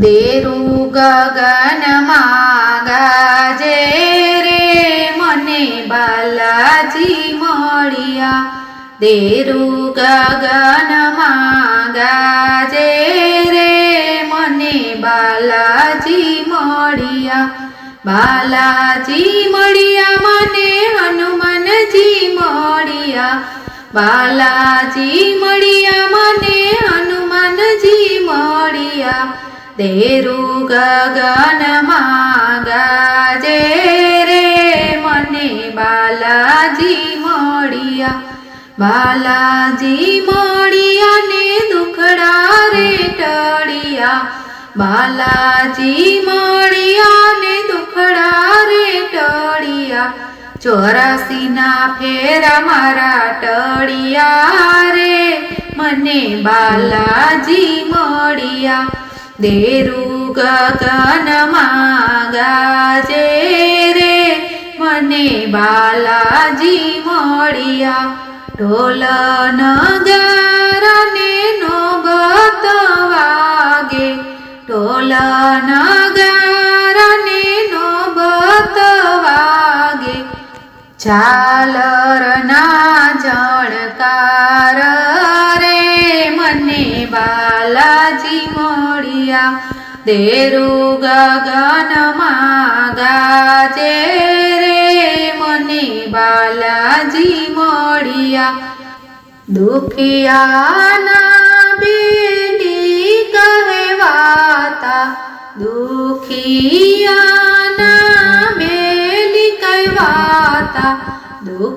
દેરું ગગનમાં ગાજે રે મને બાલાજી મળ્યા. દેરુ ગગનમાં ગાજે રે મને બાલાજી મળ્યા. બાલાજી મળ્યા મને હનુમાનજી મળ્યા બાલાજી મળ્યા મને, હનુમાનજી મળ્યા. દેરુ ગગનમાં ગાજે રે મને, બાલાજી મળ્યા. બાલાજી મળ્યા ને દુખડા રે ટળિયા. બાલાજી મળ્યા ને દુખડા રે ટળિયા. ચોરાસી ના ફેરા મારા ટળિયા રે. મને બાલાજી મળ્યા. દેરુ ગગન ગાજે રે. મને બાલાજી મળ્યા. ઢોલ નગારાને ઝાલરના જણકાર રે મને બાલાજી મળ્યા દેરું ગગનમાં ગાજે રે મને બાલાજી મળ્યા દુખિયાના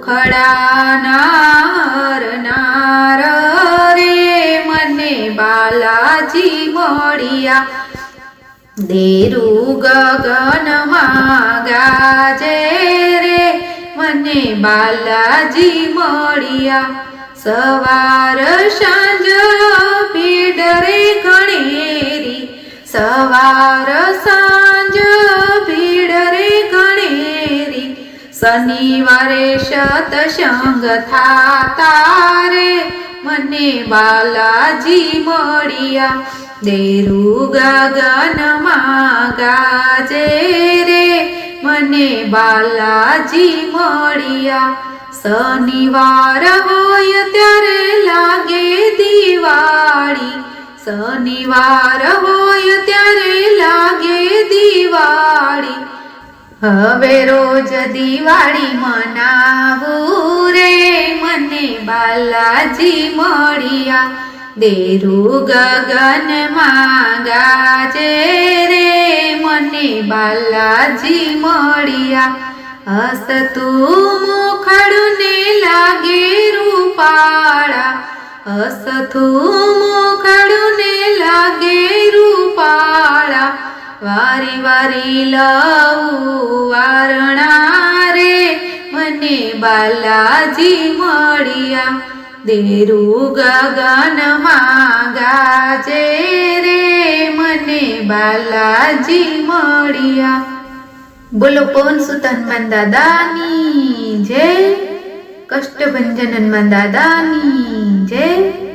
દુખડાના હરનાર રે મને બાલાજી મળ્યા દેરુ ગગનમાં ગાજે રે મને બાલાજી મળ્યા સવાર સાંજ પીડરે રે ગણેરી સવાર શનિવારે સતસંગ થાતા રે. મને બાલાજી મળ્યા. દેરું ગગનમાં ગાજે રે. મને બાલાજી મળ્યા. શનિવાર હોય ત્યારે લાગે દિવાળી. શનિવાર હોય ત્યારે લાગે હવે રોજ દિવાળી મનાવું રે મને બાલાજી મળ્યા દેરું ગગનમાં ગાજે રે મને બાલાજી મળ્યા હસતું મુખડું ને લાગે રૂપાળા હસતું મુખડું ને લાગે રૂપાળા વારી વારી વારણા રે મને બાલાજી મળ્યા દેરું ગગનમાં ગાજે રે. મને બાલાજી મળ્યા. બોલો પવન સુત હનુમાન દાદાની જય. કષ્ટભંજન હનુમાન દાદાની જય.